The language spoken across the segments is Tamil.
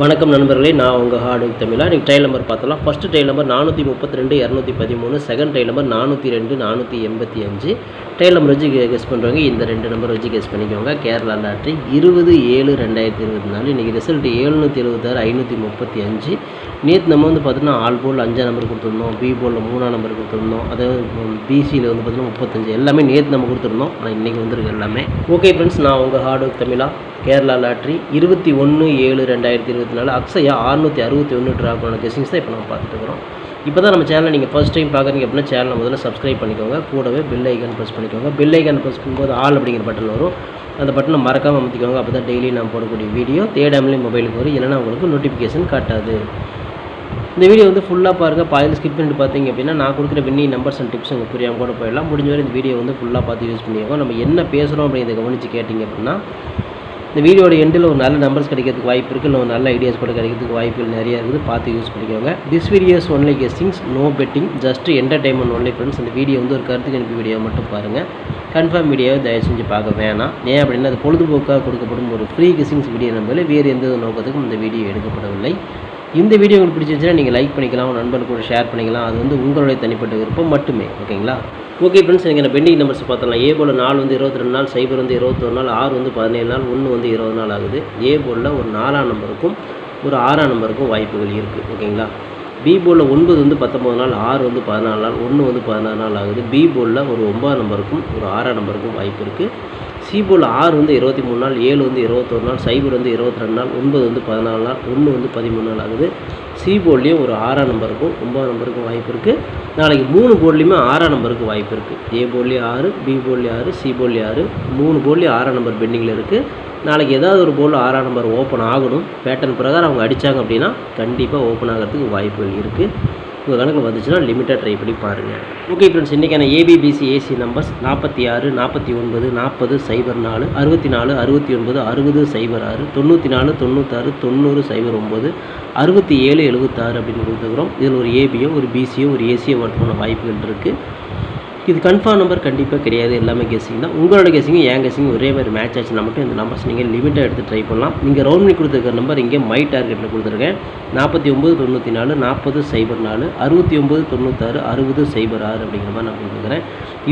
வணக்கம் நண்பர்களே நான் உங்கள் ஹார்டு தமிழா. நீங்கள் ட்ரையல் நம்பர் பார்த்தலாம் ஃபஸ்ட்டு ட்ரையல் நம்பர் நானூற்றி முப்பத்தி ரெண்டு இரநூத்தி பதிமூணு. செகண்ட் ட்ரையல் நம்பர் நானூற்றி ரெண்டு நானூற்றி எண்பத்தி அஞ்சு. ட்ரையல் நம்பர் வச்சு கெஸ் பண்ணுறவங்க இந்த ரெண்டு நம்பர் வச்சு கெஸ் பண்ணிக்கோங்க. கேரளா லாட்ரி இருபது ஏழு ரெண்டாயிரத்தி இருபத்தி நாலு. இன்றைக்கி ரிசல்ட் ஏழுநூற்றி எழுபத்தாறு ஐநூற்றி முப்பத்தி அஞ்சு. நேற்று நம்ம வந்து பார்த்தீங்கன்னா ஆல் போல் அஞ்சாம் நம்பர் கொடுத்துருந்தோம் பி போலில் மூணாம் நம்பர் கொடுத்துருந்தோம் அதாவது பிசியில் வந்து பார்த்தீங்கன்னா முப்பத்தஞ்சு. எல்லாமே நேற்று நம்ம கொடுத்துருந்தோம். ஆனால் இன்றைக்கி வந்துருக்கு எல்லாமே. ஓகே ஃப்ரெண்ட்ஸ் நான் உங்கள் ஹார்டு தமிழா கேரளா லாட்ரி இருபத்தி ஒன்று ஏழு ரெண்டாயிரத்தி இருபத்தி நாலு. அக்ஸையா அறுநூற்றி அறுபத்தி ஒன்று ட்ராகோன கெசிங்ஸ் தான் இப்போ நம்ம பார்த்துட்டு இருக்கிறோம். இப்போ தான் நம்ம சேனலை நீங்கள் ஃபஸ்ட் டைம் பார்க்குறீங்க அப்படின்னா சேனலை முதல்ல சப்ஸ்கிரைப் பண்ணிக்கோங்க. கூடவே பெல் ஐக்கான் ப்ரெஸ் பண்ணிக்கோங்க. பெல் ஐக்கான் ப்ரெஸ் பண்ணும்போது ஆல் அப்படிங்கிற பட்டன் வரும். அந்த பட்டனை மறக்காமல் அமைத்திக்கோங்க. அப்போ தான் டெய்லி நான் போடக்கூடிய வீடியோ தேடாமலே மொபைலுக்கு வரும். இல்லைனா உங்களுக்கு நோட்டிஃபிகேஷன் காட்டாது. இந்த வீடியோ வந்து ஃபுல்லாக பாருங்கள் பாதியில் ஸ்கிப் பண்ணிட்டு பார்த்தீங்க அப்படின்னா நான் கொடுக்குற வின்னி நம்பர்ஸ் அண்ட் டிப்ஸ் உங்களுக்கு புரியாமல் கூட போயிடலாம். முடிஞ்ச வரை இந்த வீடியோ வந்து ஃபுல்லாக பார்த்து யூஸ் பண்ணிக்கோங்க. நம்ம என்ன பேசுகிறோம் அப்படிங்கிறத கவனித்து கேட்டிங்க அப்படின்னா இந்த வீடியோட எண்டில் ஒரு நல்ல நம்பர்ஸ் கிடைக்கிறதுக்கு வாய்ப்பு இருக்குது இல்லை ஒரு நல்ல ஐடியாஸ் கூட கிடைக்கிறதுக்கு வாய்ப்புகள் நிறையா இருக்குது. பார்த்து யூஸ் பண்ணிக்கோங்க. This videos only guessings no betting just entertainment only friends இந்த வீடியோ வந்து ஒரு கருத்து கணிப்பு வீடியோ மட்டும் பாருங்கள் கன்ஃபார்ம் வீடியோவை தயவு செஞ்சு பார்க்க வேணாம். ஏன் அப்படின்னா அது பொழுதுபோக்காக கொடுக்கப்படும் ஒரு ஃப்ரீ கெஸ்டிங்ஸ் வீடியோ நம்பல வேறு எந்த நோக்கத்துக்கும் இந்த வீடியோ எடுக்கப்படவில்லை. இந்த வீடியோ உங்களுக்கு பிடிச்சிருந்துச்சுன்னா நீங்கள் லைக் பண்ணிக்கலாம் உங்கள் நண்பர்கள் கூட ஷேர் பண்ணிக்கலாம். அது வந்து உங்களுடைய தனிப்பட்ட விருப்பம் மட்டுமே ஓகேங்களா? ஓகே ஃப்ரெண்ட்ஸ் நீங்கள் பெண்டிங் நம்பர்ஸ் பார்த்தலாம் ஏ போல் நாலு வந்து இருபத்தி ரெண்டு நாள் சைபர் வந்து இருபத்தொரு நாள் ஆறு வந்து பதினேழு நாள் ஒன்று வந்து இருபது நாள் ஆகுது. ஏ போலில் ஒரு நாலாம் நம்பருக்கும் ஒரு ஆறாம் நம்பருக்கும் வாய்ப்புகள் இருக்குது ஓகேங்களா? பி போலில் ஒன்பது வந்து பத்தொம்பது நாள் ஆறு வந்து பதினாலு நாள் ஒன்று வந்து பதினாறு நாள் ஆகுது. பி போலில் ஒரு ஒன்பதாம் நம்பருக்கும் ஒரு ஆறாம் நம்பருக்கும் வாய்ப்பு இருக்குது சி போல் ஆறு வந்து இருபத்தி மூணு நாள் ஏழு வந்து இருபத்தொரு நாள் சைபர் வந்து இருபத்தி ரெண்டு நாள் ஒன்பது வந்து பதினாலு நாள் ஒன்று வந்து பதிமூணு நாள் ஆகுது. சி போர்ட்லேயும் ஒரு ஆறாம் நம்பருக்கும் ஒன்பதாம் நம்பருக்கும் வாய்ப்பு இருக்குது நாளைக்கு மூணு போர்ட்லேயுமே ஆறாம் நம்பருக்கு வாய்ப்பு இருக்குது ஏ போர்ட்லேயும் ஆறு பி போர்ட்லேயும் ஆறு சி போர்ட்லேயும் ஆறு மூணு போர்ட்லேயும் ஆறாம் நம்பர் பெண்டிங்கில் இருக்குது நாளைக்கு ஏதாவது ஒரு போல் ஆறாம் நம்பர் ஓப்பன் ஆகணும். பேட்டர்ன் பிரகாரம் அவங்க அடித்தாங்க அப்படின்னா கண்டிப்பாக ஓப்பன் ஆகிறதுக்கு வாய்ப்புகள் இருக்குது உங்கள் கணக்கில் வந்துச்சுன்னா லிமிட்டாக ட்ரை பண்ணி பாருங்கள் ஓகே ஃப்ரெண்ட்ஸ் இன்றைக்கான ஏபிபிசி ஏசி நம்பர்ஸ் நாற்பத்தி ஆறு நாற்பத்தி ஒன்பது நாற்பது சைபர் நாலு அறுபத்தி நாலு அறுபத்தி ஒன்பது அறுபது சைபர் ஆறு தொண்ணூற்றி நாலு தொண்ணூத்தாறு தொண்ணூறு சைபர் ஒம்பது அறுபத்தி ஏழு எழுபத்தாறு அப்படின்னு கொடுத்துருக்குறோம். இதில் ஒரு ஏபியோ ஒரு பிசியோ ஒரு ஏசியோ வரதுக்கான வாய்ப்புகள் இருக்குது இது கன்ஃபார்ம் நம்பர் கண்டிப்பாக கிடையாது. எல்லாமே கெஸிங் தான். உங்களோட கெஸிங்கும் என் கெஸிங்கும் ஒரே மாதிரி மேட்ச் ஆச்சுன்னா மட்டும் இந்த நம்பர்ஸ் நீங்கள் லிமிட்டாக எடுத்து ட்ரை பண்ணலாம். நீங்கள் ரவுண்ட் பண்ணி கொடுத்துருக்க நம்பர் இங்கே மை டார்கெட்டில் கொடுத்துருக்கேன். நாற்பத்தி ஒம்பது தொண்ணூற்றி நாலு நாற்பது சைபர் நாலு அறுபத்தி ஒம்பது தொண்ணூத்தாறு அறுபது சைபர் ஆறு அப்படிங்கிற மாதிரி நான் கொடுத்துருக்கிறேன்.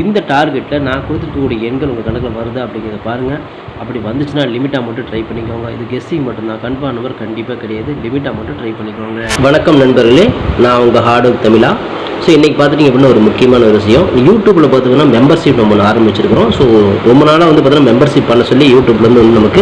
இந்த டார்கெட்டில் நான் கொடுத்துருக்கக்கூடிய எண்கள் உங்கள் கணக்கில் வருதா அப்படிங்கிறத பாருங்கள் அப்படி வந்துச்சுன்னா லிமிட்டாக மட்டும் ட்ரை பண்ணிக்கோங்க. இது கெஸ்ஸிங் மட்டும்தான் கன்ஃபார்ம் நம்பர் கண்டிப்பாக கிடையாது. லிமிட்டாக மட்டும் ட்ரை பண்ணிக்கோங்க. வணக்கம் நண்பர்களே. நான் உங்கள் ஹார்டு தமிழா. ஸோ இன்றைக்கி பார்த்துட்டிங்க அப்படின்னா ஒரு முக்கியமான ஒரு விஷயம். யூடியூப்பில் பார்த்தீங்கன்னா மெம்பர்ஷிப் நம்ம ஒன்று ஆரம்பிச்சிருக்கிறோம். ஸோ ரொம்ப நாளாக வந்து பார்த்தீங்கன்னா மெம்பர்ஷிப் பண்ண சொல்லி யூடியூப்லேருந்து வந்து நமக்கு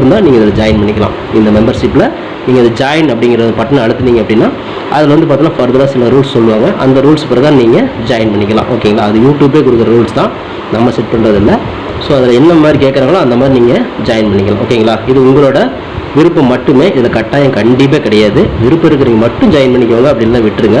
இருந்தால் நீங்கள் இதில் ஜாயின் பண்ணிக்கலாம். இந்த மெம்பர்ஷிப்பில் நீங்கள் இது ஜாயின் அப்படிங்கிற பட்டனை அழுத்துனீங்க அப்படின்னா அதில் வந்து பார்த்தீங்கன்னா ஃபர்தராக சில ரூல்ஸ் சொல்லுவாங்க. அந்த ரூல்ஸ் பிரகாரம் நீங்கள் ஜாயின் பண்ணிக்கலாம். ஓகேங்களா அது யூடியூப்பே கொடுக்குற ரூல்ஸ் தான். நம்ம செட் பண்ணுறதில்ல ஸோ அதில் என்ன மாதிரி கேட்குறாங்களோ அந்த மாதிரி நீங்கள் ஜாயின் பண்ணிக்கலாம். ஓகேங்களா இது உங்களோட விருப்பம் மட்டுமே. இதில் கட்டாயம் கண்டிப்பாக கிடையாது. விருப்பம் இருக்கிறவங்க மட்டும் ஜாயின் பண்ணிக்கோங்க அப்படின்லாம் விட்டுருங்க.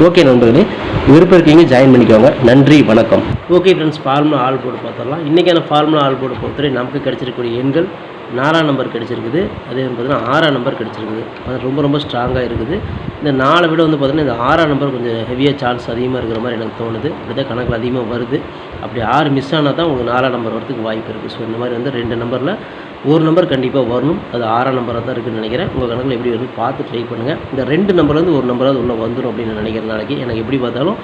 ஓகே நண்பர்களே விருப்பம் இருக்கீங்க ஜாயின் பண்ணிக்கோங்க. நன்றி வணக்கம். Okay friends formula all board பார்த்துடலாம். இன்றைக்கான ஃபார்முலா ஆல் போர்டு பொறுத்தவரை நமக்கு கிடைச்சிருக்கக்கூடிய எண்கள் நாலாம் நம்பர் கிடைச்சிருக்குது. அதே வந்து பார்த்திங்கன்னா ஆறாம் நம்பர் கிடச்சிருக்குது. அது ரொம்ப ரொம்ப ஸ்ட்ராங்காக இருக்குது. இந்த நாளை விட வந்து பார்த்திங்கன்னா இந்த ஆறாம் நம்பர் கொஞ்சம் ஹெவியாக சான்ஸ் அதிகமாக இருக்கிற மாதிரி எனக்கு தோணுது. அப்படி கணக்கில் அதிகமாக வருது. அப்படி ஆறு மிஸ் ஆனால் தான் உங்களுக்கு நாலாம் நம்பர் வரதுக்கு வாய்ப்பு இருக்குது ஸோ இந்த மாதிரி வந்து ரெண்டு நம்பரில் ஒரு நம்பர் கண்டிப்பாக வரணும். அது ஆறாம் நம்பராக தான் இருக்குதுன்னு நினைக்கிறேன். உங்கள் கணக்கில் எப்படி வருது பார்த்து ட்ரை பண்ணுங்கள் இந்த ரெண்டு நம்பர்லேருந்து ஒரு நம்பராவது உள்ளே வந்துடும் அப்படின்னு நினைக்கிறேன் நாளைக்கு எனக்கு எப்படி பார்த்தாலும்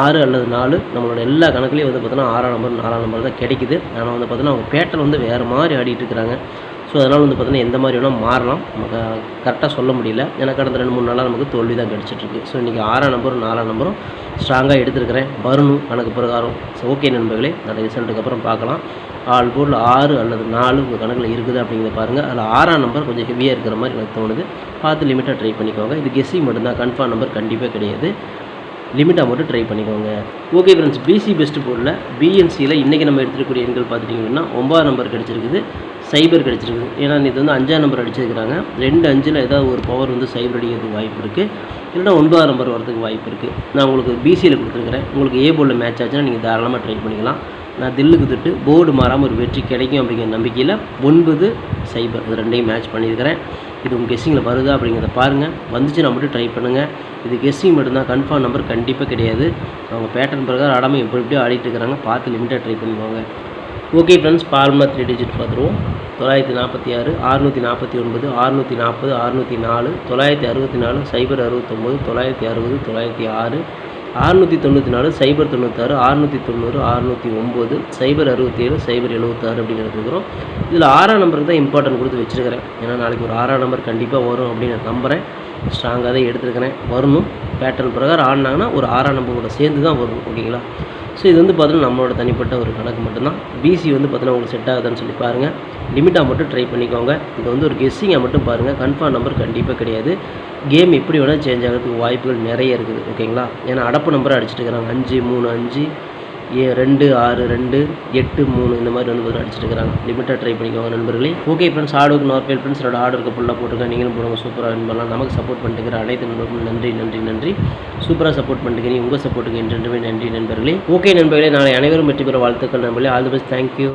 ஆறு அல்லது நாலு நம்மளோட எல்லா கணக்குலேயும் வந்து பார்த்தோன்னா ஆறாம் நம்பர் நாலாம் நம்பர் தான் கிடைக்குது. ஆனால் வந்து பார்த்தோன்னா அவங்க பேட்டர் வந்து வேறு மாதிரி ஆடிட்டு இருக்கிறாங்க ஸோ அதனால் வந்து பார்த்தீங்கன்னா எந்த மாதிரி வேணால் மாறலாம். நமக்கு கரெக்டாக சொல்ல முடியல. ஏன்னா கடந்த ரெண்டு மூணு நாளாக நமக்கு தோல்வி தான் கிடச்சிட்ருக்கு. ஸோ இன்றைக்கி ஆறாம் நம்பரும் நாலாம் நம்பரும் ஸ்ட்ராங்காக எடுத்துருக்கிறேன். வரணும் கணக்கு பிரகாரம். ஸோ ஓகே நண்பர்களே அந்த ரிசல்ட்டுக்கு அப்புறம் பார்க்கலாம். ஆள் பொருள் ஆறு அல்லது நாலு உங்கள் கணக்கில் இருக்குது அப்படிங்கிறத பாருங்கள் அதில் ஆறாம் நம்பர் கொஞ்சம் ஹெவியாக இருக்கிற மாதிரி எனக்கு தோணுது. பார்த்து லிமிட்டாக ட்ரை பண்ணிக்கோங்க. இது கெஸ்ஸிங் மட்டும்தான். கன்ஃபார்ம் நம்பர் கண்டிப்பாக கிடையாது. லிமிட்டாக மட்டும் ட்ரை பண்ணிக்கோங்க. ஓகே ஃப்ரெண்ட்ஸ் பிசி பெஸ்ட் போர்டில் பிஎன்சியில் இன்றைக்கி நம்ம எடுத்துக்கூடிய எண்கள் பார்த்துட்டிங்கன்னா ஒம்பதாம் நம்பர் கிடச்சிருக்குது. சைபர் கிடச்சிருக்குது ஏன்னா இது வந்து அஞ்சாம் நம்பர் அடிச்சிருக்கிறாங்க. ரெண்டு அஞ்சில் ஏதாவது ஒரு பவர் வந்து சைபர் அடிக்கிறதுக்கு வாய்ப்பு இருக்குது இல்லைனா ஒன்பதாம் நம்பர் வரதுக்கு வாய்ப்பு இருக்குது நான் உங்களுக்கு பிசியில் கொடுத்துருக்குறேன். உங்களுக்கு ஏ போர்டில் மேட்ச் ஆச்சுன்னா நீங்கள் தாராளமாக ட்ரை பண்ணிக்கலாம். நான் தில்லுக்கு திட்டு போர்டு மாறாமல் ஒரு வெற்றி கிடைக்கும் அப்படிங்கிற நம்பிக்கையில் ஒன்பது சைபர் இது ரெண்டையும் மேட்ச் பண்ணியிருக்கிறேன். இது உங்கள் கெஸ்ஸிங்கில் வருதா அப்படிங்கிறத பாருங்கள் வந்துச்சுன்னா மட்டும் ட்ரை பண்ணுங்கள் இது கெஸ்ஸிங் மட்டும்தான். கன்ஃபார்ம் நம்பர் கண்டிப்பாக கிடையாது. அவங்க பேட்டர்ன் பிரகாரம் ஆடாமல் எப்படி எப்படியோ ஆடிட்டு இருக்கிறாங்க பார்த்து லிமிட்டாக ட்ரை பண்ணுவாங்க okay friends formula three digit பார்த்துருவோம். தொள்ளாயிரத்தி நாற்பத்தி ஆறு அறுநூற்றி நாற்பத்தி ஒன்பது அறுநூற்றி நாற்பது அறுநூற்றி நாலு தொள்ளாயிரத்தி அறுபத்தி நாலு சைபர் அறுபத்தொம்போது தொள்ளாயிரத்தி அறுபது தொள்ளாயிரத்தி ஆறு அறுநூற்றி தொண்ணூற்றி நாலு சைபர் தொண்ணூத்தாறு அறுநூற்றி தொண்ணூறு அறுநூற்றி ஒம்பது சைபர் அறுபத்தி ஏழு சைபர் எழுபத்தாறு அப்படின்னு எடுத்துக்கிறோம். இதில் ஆறாம் நம்பருக்கு தான் இம்பார்ட்டன்ட் கொடுத்து வச்சுருக்கிறேன். ஏன்னா நாளைக்கு ஒரு ஆறாம் நம்பர் கண்டிப்பாக வரும் அப்படின்னு நான் நம்புகிறேன் ஸ்ட்ராங்காக தான் எடுத்துருக்கிறேன். வரணும். பேட்டர்ன் பிரகாரம் ஆடினாங்கன்னா ஒரு ஆறாம் நம்பரோட சேர்ந்து தான் வரும். ஓகேங்களா ஸோ இது வந்து பார்த்தீங்கன்னா நம்மளோட தனிப்பட்ட ஒரு கணக்கு மட்டும்தான். பிசி வந்து பார்த்தீங்கன்னா உங்களுக்கு செட் ஆகுதுன்னு சொல்லி பாருங்கள் லிமிட்டாக மட்டும் ட்ரை பண்ணிக்கோங்க. இது வந்து ஒரு கெஸ்ஸிங்காக மட்டும் பாருங்கள் கன்ஃபார்ம் நம்பர் கண்டிப்பாக கிடையாது. கேம் எப்படி வேணால் சேஞ்ச் ஆகிறதுக்கு வாய்ப்புகள் நிறைய இருக்குது. ஓகேங்களா ஏன்னா அடப்பு நம்பரை அடிச்சிட்டு இருக்கிறாங்க. அஞ்சு மூணு அஞ்சு. ஏ ரெண்டு ஆறு ரெண்டு எட்டு மூணு இந்த மாதிரி நண்பர்கள் அடிச்சிருக்கிறாங்க. இருக்கிறாங்க லிமிட்டாக ட்ரை பண்ணிக்கோங்க நண்பர்களே. ஓகே ஃப்ரெண்ட்ஸ் ஹார்டுக்கு நார்மல் ஃப்ரெண்ட்ஸ் என்னோட ஆர்டருக்கு ஃபுல்லாக போட்டுருக்கேன் நீங்களும் போடுங்க. சூப்பராக நண்பர்லாம் நமக்கு சப்போர்ட் பண்ணிட்டுக்கிற அனைத்து நண்பர்களும் நன்றி நன்றி நன்றி. சூப்பராக சப்போர்ட் பண்ணிக்கிறீங்க. உங்கள் சப்போர்ட்டுக்கு என்றென்றுமே நன்றி நண்பர்களே. ஓகே நண்பர்களே நாளை அனைவரும் வெற்றி பெற வாழ்த்துக்கள் நண்பர்களே. All the best thank you